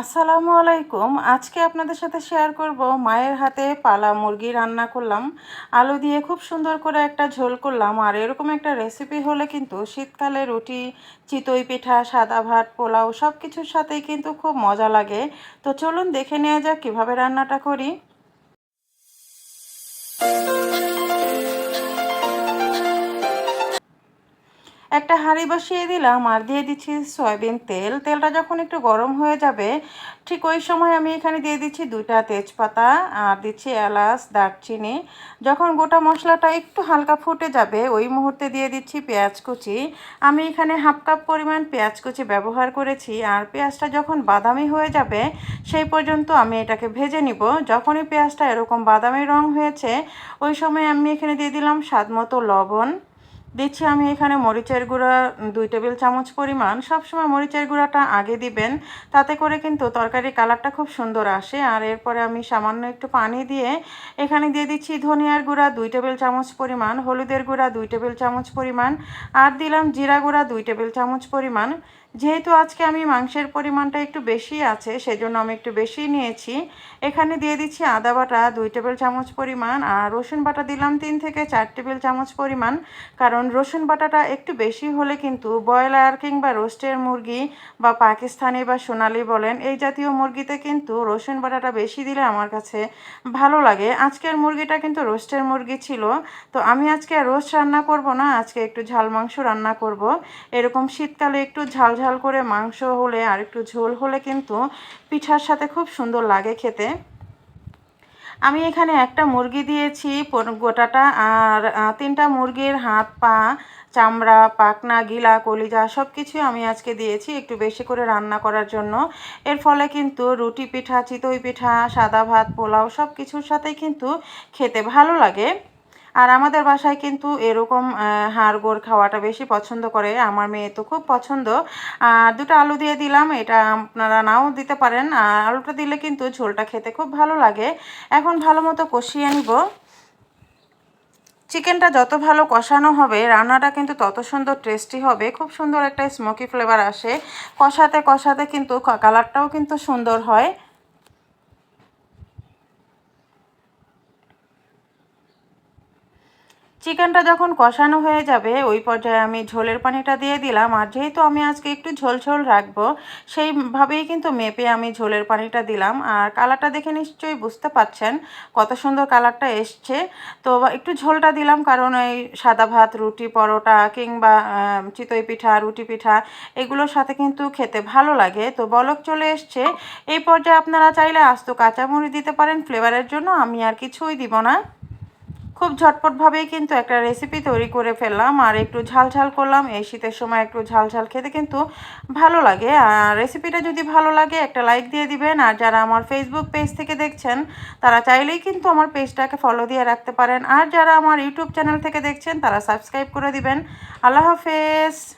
আসসালামু আলাইকুম। আজকে আপনাদের সাথে শেয়ার করব মায়ের হাতে পালা মুরগি রান্না করলাম। আলু দিয়ে খুব সুন্দর করে একটা ঝোল করলাম। আর এরকম একটা রেসিপি হলে কিন্তু শীতকালে রুটি, চিতই পিঠা, সাদা ভাত, পোলাও সব কিছুর সাথেই কিন্তু খুব মজা লাগে। তো চলুন দেখে নেওয়া যাক কীভাবে রান্নাটা করি। একটা হাঁড়ি বসিয়ে দিলাম আর দিয়ে দিচ্ছি সয়াবিন তেল। তেলটা যখন একটু গরম হয়ে যাবে, ঠিক ওই সময় আমি এখানে দিয়ে দিচ্ছি দুইটা তেজপাতা আর দিচ্ছি এলাচ, দারচিনি। যখন গোটা মশলাটা একটু হালকা ফুটে যাবে, ওই মুহূর্তে দিয়ে দিচ্ছি পেঁয়াজ কুচি। আমি এখানে হাফ কাপ পরিমাণ পেঁয়াজ কুচি ব্যবহার করেছি আর পেঁয়াজটা যখন বাদামি হয়ে যাবে, সেই পর্যন্ত আমি এটাকে ভেজে নিব। যখনই পেঁয়াজটা এরকম বাদামি রং হয়েছে, ওই সময় আমি এখানে দিয়ে দিলাম স্বাদ মতো লবণ। দিচ্ছি আমি এখানে মরিচের গুঁড়া দুই টেবিল চামচ পরিমাণ। সবসময় মরিচের গুঁড়াটা আগে দিবেন, তাতে করে কিন্তু তরকারির কালারটা খুব সুন্দর আসে। আর এরপরে আমি সামান্য একটু পানি দিয়ে এখানে দিয়ে দিচ্ছি ধনিয়ার গুঁড়া, দুই টেবিল চামচ পরিমাণ, হলুদের গুঁড়া, দুই টেবিল চামচ পরিমাণ, আর দিলাম জিরা গুঁড়া, দুই টেবিল চামচ পরিমাণ। যেহেতু আজকে আমি মাংসের পরিমাণটা একটু বেশি আছে, সেজন্য আমি একটু বেশি নিয়েছি। এখানে দিয়ে দিচ্ছি আদা বাটা, দুই টেবিল চামচ পরিমাণ, আর রসুন বাটা দিলাম তিন থেকে চার টেবিল চামচ পরিমাণ, কারণ রসুন বাটাটা একটু বেশি হলে কিন্তু ব্রয়লার কিংবা রোস্টের মুরগি বা পাকিস্তানি বা সোনালি বলেন, এই জাতীয় মুরগিতে কিন্তু রসুন বাটাটা বেশি দিলে আমার কাছে ভালো লাগে। আজকের মুরগিটা কিন্তু রোস্টের মুরগি ছিল, তো আমি আজকে রোস্ট রান্না করব না, আজকে একটু ঝাল মাংস রান্না করব। এরকম শীতকালে একটু ঝাল ঝাল ঝাল করে মাংস হলে আর একটু ঝোল হলে কিন্তু পিঠার সাথে খুব সুন্দর লাগে খেতে। আমি এখানে একটা মুরগি দিয়েছি গোটাটা, আর তিনটা মুরগির হাত, পা, চামড়া পাকনা গিলা, কলিজা সব কিছুই আমি আজকে দিয়েছি একটু বেশি করে রান্না করার জন্য। এর ফলে কিন্তু রুটি পিঠা, চিতই পিঠা, সাদা ভাত, পোলাও সব কিছুর সাথেই কিন্তু খেতে ভালো লাগে। আর আমাদের বাসায় কিন্তু এরকম হাড় গোড় খাওয়াটা বেশি পছন্দ করে। আমার মেয়ে তো খুব পছন্দ। আর দুটো আলু দিয়ে দিলাম, এটা আপনারা নাও দিতে পারেন। আর আলুটা দিলে কিন্তু ঝোলটা খেতে খুব ভালো লাগে। এখন ভালো মতো কষিয়ে নিব। চিকেনটা যত ভালো কষানো হবে, রান্নাটা কিন্তু তত সুন্দর টেস্টি হবে। খুব সুন্দর একটা স্মোকি ফ্লেভার আসে। কষাতে কষাতে কিন্তু কালারটাও কিন্তু সুন্দর হয়। চিকেনটা যখন কষানো হয়ে যাবে, ওই পর্যায়ে আমি ঝোলের পানিটা দিয়ে দিলাম। আর যেহেতু আমি আজকে একটু ঝোল ঝোল রাখব, সেইভাবেই কিন্তু মেপে আমি ঝোলের পানিটা দিলাম। আর কালারটা দেখে নিশ্চয়ই বুঝতে পাচ্ছেন কত সুন্দর কালারটা এসছে। তো একটু ঝোলটা দিলাম, কারণ ওই সাদা ভাত, রুটি পরোটা কিংবা চিতই পিঠা, রুটি পিঠা এগুলোর সাথে কিন্তু খেতে ভালো লাগে। তো বলক চলে এসছে। এই পর্যায়ে আপনারা চাইলে আস্ত কাঁচামরিচ দিতে পারেন। ফ্লেভারের জন্য আমি আর কিছুই দিব না। খুব ঝটপটভাবেই কিন্তু একটা রেসিপি তৈরি করে ফেললাম আর একটু ঝাল ঝাল করলাম। এই শীতের সময় একটু ঝাল ঝাল খেতে কিন্তু ভালো লাগে। আর রেসিপিটা যদি ভালো লাগে, একটা লাইক দিয়ে দিবেন। আর যারা আমার ফেসবুক পেজ থেকে দেখছেন, তারা চাইলেই কিন্তু আমার পেজটাকে ফলো দিয়ে রাখতে পারেন। আর যারা আমার ইউটিউব চ্যানেল থেকে দেখছেন, তারা সাবস্ক্রাইব করে দিবেন। আল্লাহ হাফেজ।